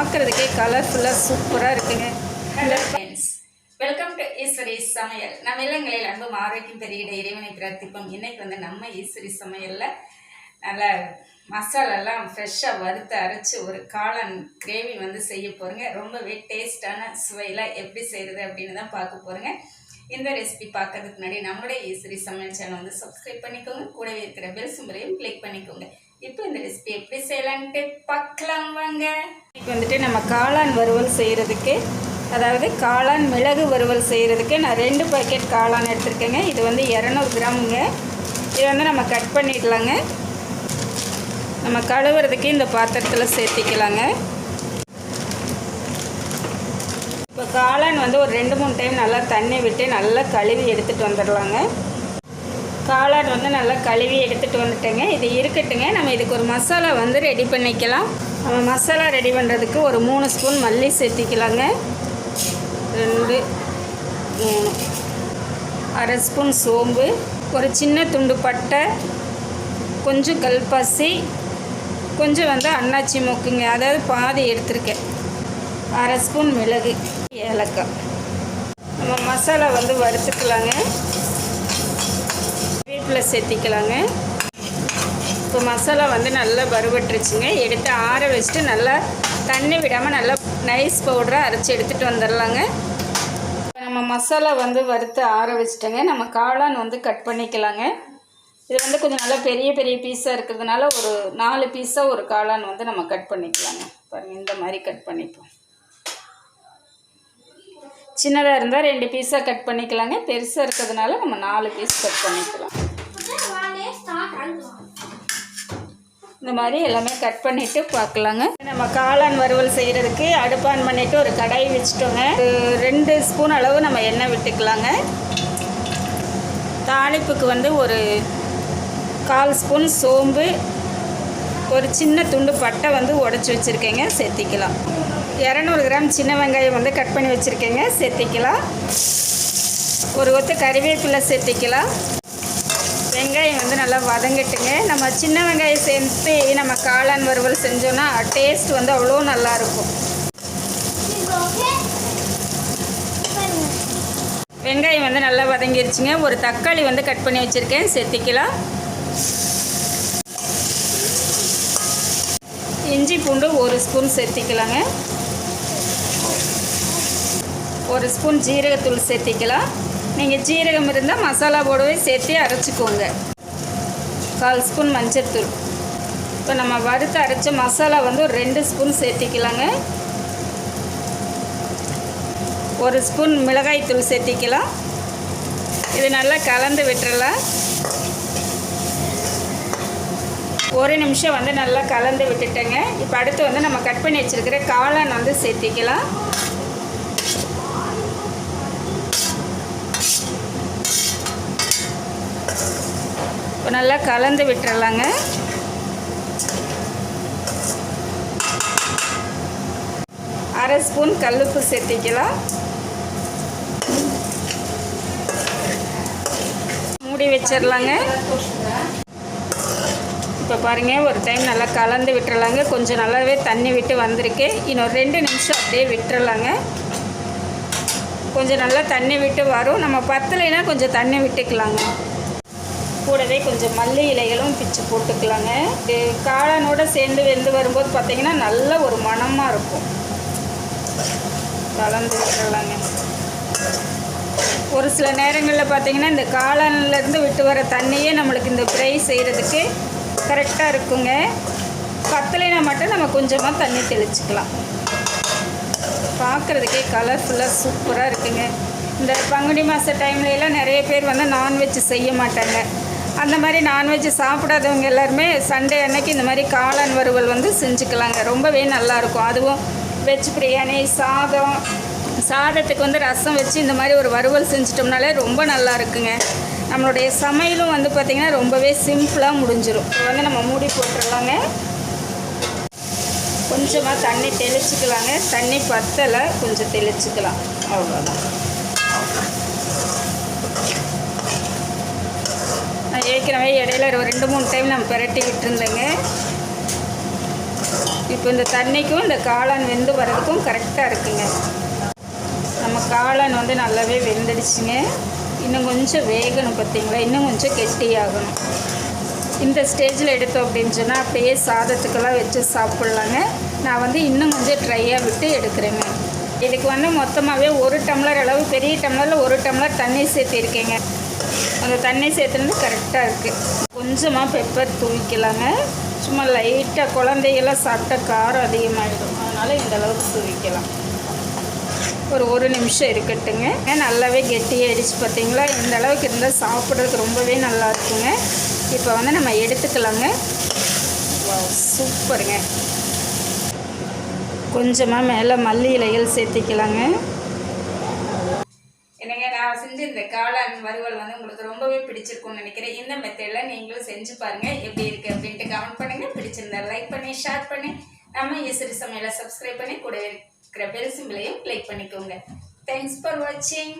பார்க்குறதுக்கே கலர்ஃபுல்லாக சூப்பராக இருக்குங்க. வெல்கம் டு ஈஸ்வரி சமையல். நம்ம இல்லங்களில் அன்பும் ஆரோக்கியம் பெருகிட இறைவனை பிரார்த்திப்போம். இன்னைக்கு வந்து நம்ம ஈஸ்வரி சமையலில் நல்ல மசாலாலாம் ஃப்ரெஷ்ஷாக வறுத்து அரைச்சி ஒரு காளான் கிரேவி வந்து செய்ய போகிறோங்க ரொம்பவே டேஸ்டான சுவையில் எப்படி செய்கிறது அப்படின்னு தான் பார்க்க போகிறேங்க இந்த ரெசிபி பார்க்கறதுக்கு முன்னாடி நம்மளுடைய ஈஸ்வரி சமையல் சேனல் வந்து சப்ஸ்கிரைப் பண்ணிக்கோங்க. கூடவே இருக்கிற பெல் சிம்பரையும் கிளிக் பண்ணிக்கோங்க. இப்போ இந்த ரெசிபி எப்படி செய்யலான்ட்டு பார்க்கலாம் வாங்க. இப்போ வந்துட்டு நம்ம காளான் வறுவல் செய்கிறதுக்கு அதாவது காளான் மிளகு வறுவல் செய்கிறதுக்கு நான் ரெண்டு பாக்கெட் காளான் எடுத்திருக்கேங்க. இது வந்து இரநூறு கிராமுங்க. இதை வந்து நம்ம கட் பண்ணிடலாங்க நம்ம கழுவுறதுக்கு இந்த பாத்திரத்தில் சேர்த்திக்கலாங்க இப்போ காளான் வந்து ஒரு ரெண்டு மூணு டைம் நல்லா தண்ணி விட்டு நல்லா கழுவி எடுத்துகிட்டு வந்துடலாங்க. காளான் வந்து நல்லா கழுவி எடுத்துகிட்டு வந்துட்டேங்க. இது இருக்கட்டுங்க. நம்ம இதுக்கு ஒரு மசாலா வந்து ரெடி பண்ணிக்கலாம். நம்ம மசாலா ரெடி பண்ணுறதுக்கு ஒரு மூணு ஸ்பூன் மல்லி சேர்த்திக்கலாங்க. ரெண்டு மூணு. அரை ஸ்பூன் சோம்பு ஒரு சின்ன துண்டு பட்டை கொஞ்சம் கல்பாசி கொஞ்சம் வந்து அன்னாச்சி மொக்குங்க. அதாவது பாதி எடுத்திருக்கேன். அரை ஸ்பூன் மிளகு. ஏலக்காய். நம்ம மசாலா வந்து வறுத்துக்கலாங்க. வீட்டில் சேர்த்திக்கலாங்க. இப்போ மசாலா வந்து நல்லா வறுபட்டுருச்சுங்க. எடுத்து ஆற வச்சுட்டு நல்லா தண்ணி விடாமல் நல்லா நைஸ் பவுடராக அரைச்சி எடுத்துகிட்டு வந்துடலாங்க நம்ம மசாலா வந்து வறுத்து ஆற வச்சுட்டோங்க. நம்ம காளான் வந்து கட் பண்ணிக்கலாங்க. இது வந்து கொஞ்சம் நல்லா பெரிய பெரிய பீஸாக இருக்கிறதுனால ஒரு நாலு பீஸாக ஒரு காளான் வந்து நம்ம கட் பண்ணிக்கலாங்க. பாருங்கள் இந்த மாதிரி கட் பண்ணிப்போம். சின்னதாக இருந்தால் ரெண்டு பீஸாக கட் பண்ணிக்கலாங்க. பெருசாக இருக்கிறதுனால நம்ம நாலு பீஸ் கட் பண்ணிக்கலாம். இந்த மாதிரி எல்லாமே கட் பண்ணிவிட்டு பார்க்கலாங்க. நம்ம காளான் வறுவல் செய்கிறதுக்கு அடுப்பான் பண்ணிவிட்டு ஒரு கடாய் வச்சுட்டோங்க. ரெண்டு ஸ்பூன் அளவு நம்ம எண்ணெய் விட்டுக்கலாங்க. தாளிப்புக்கு வந்து ஒரு கால் ஸ்பூன் சோம்பு ஒரு சின்ன துண்டு பட்டை வந்து உடச்சி வச்சுருக்கேங்க. சேர்த்திக்கலாம். இரநூறு கிராம் சின்ன வெங்காயம் வந்து கட் பண்ணி வச்சுருக்கேங்க. சேர்த்திக்கலாம். ஒரு ஒத்து கறிவேப்பிலை சேர்த்திக்கலாம். வெங்காயம் வந்து நல்லா வதங்கிட்டுங்க. நம்ம சின்ன வெங்காயம் சேர்த்து நம்ம காளான் வறுவல் செஞ்சோன்னா டேஸ்ட் வந்து அவ்வளோ நல்லாயிருக்கும். வெங்காயம் வந்து நல்லா வதங்கிருச்சுங்க. ஒரு தக்காளி வந்து கட் பண்ணி வச்சுருக்கேன். சேர்த்திக்கலாம். இஞ்சி பூண்டு ஒரு ஸ்பூன் சேர்த்திக்கலாங்க. ஒரு ஸ்பூன் ஜீரகத்தூள் சேர்த்திக்கலாம். நீங்கள் ஜீரகம் இருந்தால் மசாலா போடவே சேர்த்து அரைச்சிக்கோங்க. கால் ஸ்பூன் மஞ்சள்தூள் இப்போ நம்ம வறுத்து அரைச்ச மசாலா வந்து ஒரு ரெண்டு ஸ்பூன் சேர்த்திக்கலாங்க. ஒரு ஸ்பூன் மிளகாய்த்தூள் சேர்த்திக்கலாம். இது நல்லா கலந்து விட்டுறலாம். ஒரு நிமிஷம் வந்து நல்லா கலந்து விட்டுட்டேங்க. இப்போ அடுத்து வந்து நம்ம கட் பண்ணி வச்சுருக்கிற காளான் வந்து சேர்த்திக்கலாம். இப்போ நல்லா கலந்து விட்டுறலாங்க. அரை ஸ்பூன் கல்லுப்பு சேர்த்திக்கலாம். மூடி வச்சிடலாங்க இப்போ பாருங்கள் ஒரு டைம் நல்லா கலந்து விட்டுறலாங்க. கொஞ்சம் நல்லாவே தண்ணி விட்டு வந்திருக்கு. இன்னொரு ரெண்டு நிமிஷம் அப்படியே விட்டுறலாங்க. கொஞ்சம் நல்லா தண்ணி விட்டு வரும். நம்ம பத்தலைன்னா கொஞ்சம் தண்ணி விட்டுக்கலாங்க. கூடவே கொஞ்சம் மல்லி இலைகளும் பிச்சு போட்டுக்கலாங்க. இது காளானோட சேர்ந்து வெந்து வரும்போது பார்த்திங்கன்னா நல்ல ஒரு மணமாக இருக்கும். கலந்து விட்டுறலாங்க. ஒரு சில நேரங்களில் பார்த்திங்கன்னா இந்த காளான்லேருந்து விட்டு வர தண்ணியே நம்மளுக்கு இந்த ஃப்ரை செய்கிறதுக்கு கரெக்டாக இருக்குங்க. பத்தலைனா மட்டும் நம்ம கொஞ்சமாக தண்ணி தெளிச்சுக்கலாம். பார்க்குறதுக்கே கலர்ஃபுல்லாக சூப்பராக இருக்குங்க. இந்த பங்குனி மாத டைம்லலாம் நிறைய பேர் வந்து நான்வெஜ் செய்ய மாட்டாங்க. அந்த மாதிரி நான்வெஜ் சாப்பிடாதவங்க எல்லாருமே சண்டே அன்னைக்கு இந்த மாதிரி காளான் வறுவல் வந்து செஞ்சுக்கலாங்க. ரொம்பவே நல்லாயிருக்கும். அதுவும் வெஜ் பிரியாணி சாதம் சாதத்துக்கு வந்து ரசம் வச்சு இந்த மாதிரி ஒரு வறுவல் செஞ்சிட்டோம்னாலே ரொம்ப நல்லா இருக்குங்க நம்மளுடைய சமையலும் வந்து பார்த்திங்கன்னா ரொம்பவே சிம்பிளாக முடிஞ்சிடும் இப்போ வந்து நம்ம மூடி போட்டுடலாங்க. கொஞ்சமாக தண்ணி தெளிச்சுக்கலாங்க. தண்ணி பத்தலை கொஞ்சம் தெளிச்சுக்கலாம். அவ்வளோதான் ஏற்கனவே இடையில ஒரு ரெண்டு மூணு டைம் நம்ம பிரட்டி விட்டுருந்தேங்க இப்போ இந்த தண்ணிக்கும் இந்த காளான் வெந்து வர்றதுக்கும் கரெக்டாக இருக்குங்க. நம்ம காளான் வந்து நல்லாவே வெந்துடுச்சுங்க. இன்னும் கொஞ்சம் வேகணும் பார்த்தீங்களா? இன்னும் கொஞ்சம் கெட்டியாகணும். இந்த ஸ்டேஜில் எடுத்தோம் அப்படின்னு சொன்னால் அப்படியே சாதத்துக்கெல்லாம் வச்சு சாப்பிட்லாங்க. நான் வந்து இன்னும் கொஞ்சம் ட்ரையாக விட்டு எடுக்கிறேங்க. இதுக்கு வந்து மொத்தமாகவே ஒரு டம்ளர் அளவு பெரிய டம்ளரில் ஒரு டம்ளர் தண்ணி சேர்த்திருக்கேங்க. அந்த தண்ணி சேர்த்துனது கரெக்டாக இருக்குது கொஞ்சமாக பெப்பர் தூவிக்கலாங்க. சும்மா லைட்டாக குழந்தைகள்லாம் சாப்பிட்டா காரம் அதிகமாகிடும் அதனால் இந்த அளவுக்கு தூவிக்கலாம். ஒரு ஒரு நிமிஷம் இருக்கட்டுங்க. நல்லாவே கெட்டியாயிடுச்சு பார்த்தீங்களா? இந்த அளவுக்கு இருந்தால் சாப்பிட்றதுக்கு ரொம்பவே நல்லா இருக்குங்க. இப்போ வந்து நம்ம எடுத்துக்கலாங்க. சூப்பருங்க கொஞ்சமாக மேலே மல்லி இலைகள் சேர்த்திக்கலாங்க. நான் செஞ்ச இந்த காளான் வறுவல் வந்து உங்களுக்கு ரொம்பவே பிடிச்சிருக்கும்னு நினைக்கிறேன். இந்த மெத்தடில் நீங்களும் செஞ்சு பாருங்க. எப்படி இருக்கு அப்படின்ட்டு கமெண்ட் பண்ணுங்கள் பிடிச்சிருந்தா லைக் பண்ணி ஷேர் பண்ணி நம்ம இசிறு சமையலை சப்ஸ்கிரைப் பண்ணி கூட இருக்கிற பெல் சிம்பிளையும் கிளிக் பண்ணிக்கோங்க. தேங்க்ஸ் ஃபார் வாட்சிங்